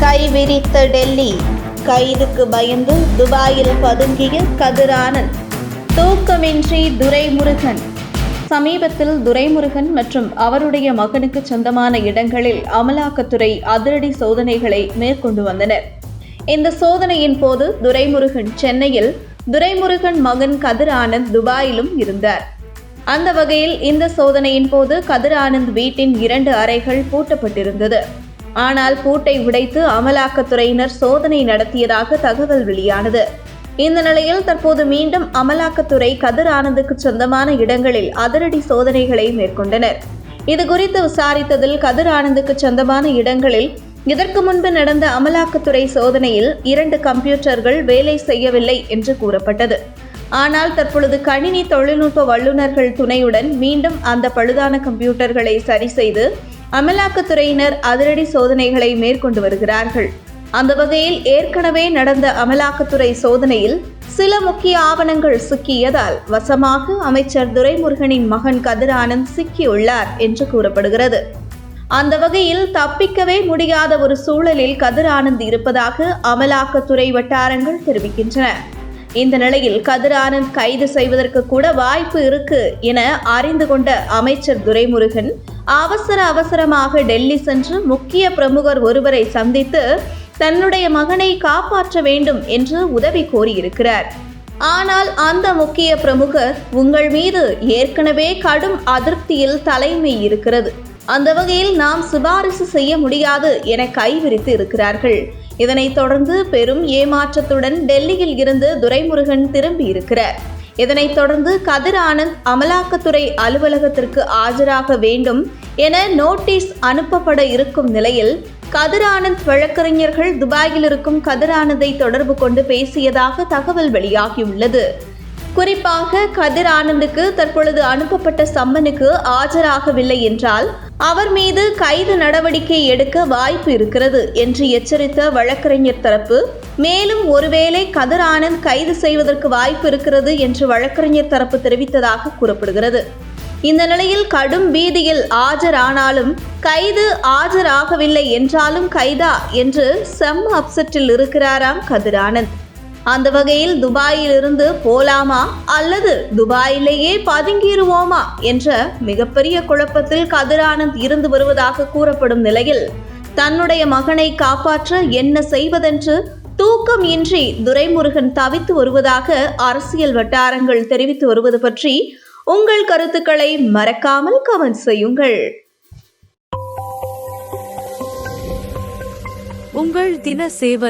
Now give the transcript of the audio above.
கை விரித்த டெல்லி. கைதுக்கு பயந்து துபாயில் பதுங்கிய கதிர் ஆனந்த் தூக்கமின்றி துரைமுருகன். சமீபத்தில் துரைமுருகன் மற்றும் அவருடைய மகனுக்கு சொந்தமான இடங்களில் அமலாக்கத்துறை அதிரடி சோதனைகளை மேற்கொண்டு வந்தனர். இந்த சோதனையின் போது துரைமுருகன் சென்னையில் துரைமுருகன் மகன் கதிர் ஆனந்த் துபாயிலும் இருந்தார். அந்த வகையில் இந்த சோதனையின் போது கதிர் ஆனந்த் வீட்டின் இரண்டு அறைகள் பூட்டப்பட்டிருந்தது. ஆனால் பூட்டை உடைத்து அமலாக்கத்துறையினர் சோதனை நடத்தியதாக தகவல் வெளியானது. இந்த நிலையில் தற்போது மீண்டும் அமலாக்கத்துறை கதிர் ஆனந்துக்கு சொந்தமான இடங்களில் அதிரடி சோதனைகளை மேற்கொண்டனர். இது குறித்து விசாரித்ததில் கதிர் ஆனந்துக்கு சொந்தமான இடங்களில் இதற்கு முன்பு நடந்த அமலாக்கத்துறை சோதனையில் இரண்டு கம்ப்யூட்டர்கள் வேலை செய்யவில்லை என்று கூறப்பட்டது. ஆனால் தற்பொழுது கணினி தொழில்நுட்ப வல்லுநர்கள் துணையுடன் மீண்டும் அந்த பழுதான கம்ப்யூட்டர்களை சரி செய்து அமலாக்கத்துறையினர் அதிரடி சோதனைகளை மேற்கொண்டு வருகிறார்கள். அந்த வகையில் ஏற்கனவே நடந்த அமலாக்கத்துறை சோதனையில் சில முக்கிய ஆவணங்கள் சிக்கியதால் வசமாக அமைச்சர் துரைமுருகனின் மகன் கதிர் ஆனந்த் சிக்கியுள்ளார் என்று கூறப்படுகிறது. அந்த வகையில் தப்பிக்கவே முடியாத ஒரு சூழலில் கதிர் ஆனந்த் இருப்பதாக அமலாக்கத்துறை வட்டாரங்கள் தெரிவிக்கின்றன. இந்த நிலையில் கதிர் ஆனந்த் கைது செய்வதற்கு கூட வாய்ப்பு இருக்கு என அறிந்து கொண்ட அமைச்சர் துரைமுருகன் அவசர அவசரமாக டெல்லி சென்று முக்கிய பிரமுகர் ஒருவரை சந்தித்து தன்னுடைய மகனை காப்பாற்ற வேண்டும் என்று உதவி கோரியிருக்கிறார். ஆனால் அந்த முக்கிய பிரமுகர் உங்கள் மீது ஏற்கனவே கடும் அதிருப்தியில் தலைமை இருக்கிறது. அந்த வகையில் நாம் சிபாரிசு செய்ய முடியாது என கைவிரித்து இருக்கிறார்கள். இதனைத் தொடர்ந்து பெரும் ஏமாற்றத்துடன் டெல்லியில் இருந்து துரைமுருகன் திரும்பியிருக்கிறார். இதனைத் தொடர்ந்து கதிர் ஆனந்த் அமலாக்கத்துறை அலுவலகத்திற்கு ஆஜராக வேண்டும் என நோட்டீஸ் அனுப்பப்பட இருக்கும் நிலையில் கதிர் ஆனந்த் வழக்கறிஞர்கள் துபாயில் இருக்கும் கதிர் ஆனந்தை தொடர்பு கொண்டு பேசியதாக தகவல் வெளியாகியுள்ளது. குறிப்பாக கதிர் ஆனந்துக்கு தற்பொழுது அனுப்பப்பட்ட சம்மனுக்கு ஆஜராகவில்லை என்றால் அவர் மீது கைது நடவடிக்கை எடுக்க வாய்ப்பு இருக்கிறது என்று எச்சரித்த வழக்கறிஞர் தரப்பு மேலும் ஒருவேளை கதிர் ஆனந்த் கைது செய்வதற்கு வாய்ப்பு இருக்கிறது என்று வழக்கறிஞர் தரப்பு தெரிவித்ததாக கூறப்படுகிறது. இந்த நிலையில் கடும் பீதியில் ஆஜரானாலும் கைது ஆஜராகவில்லை என்றாலும் கைதா என்று செம் அப்செட்டில் இருக்கிறாராம் கதிர் ஆனந்த். அந்த வகையில் துபாயிலிருந்து போலாமா அல்லது துபாயிலேயே பதுங்கிடுவோமா என்ற மிகப்பெரிய குழப்பத்தில் கதிரானந்த் இருந்து வருவதாக கூறப்படும் நிலையில் தன்னுடைய மகனை காப்பாற்ற என்ன செய்வதென்று தூக்கம் இன்றி துரைமுருகன் தவித்து வருவதாக அரசியல் வட்டாரங்கள் தெரிவித்து வருவது பற்றி உங்கள் கருத்துக்களை மறக்காமல் கமெண்ட் செய்யுங்கள். உங்கள் தின சேவல்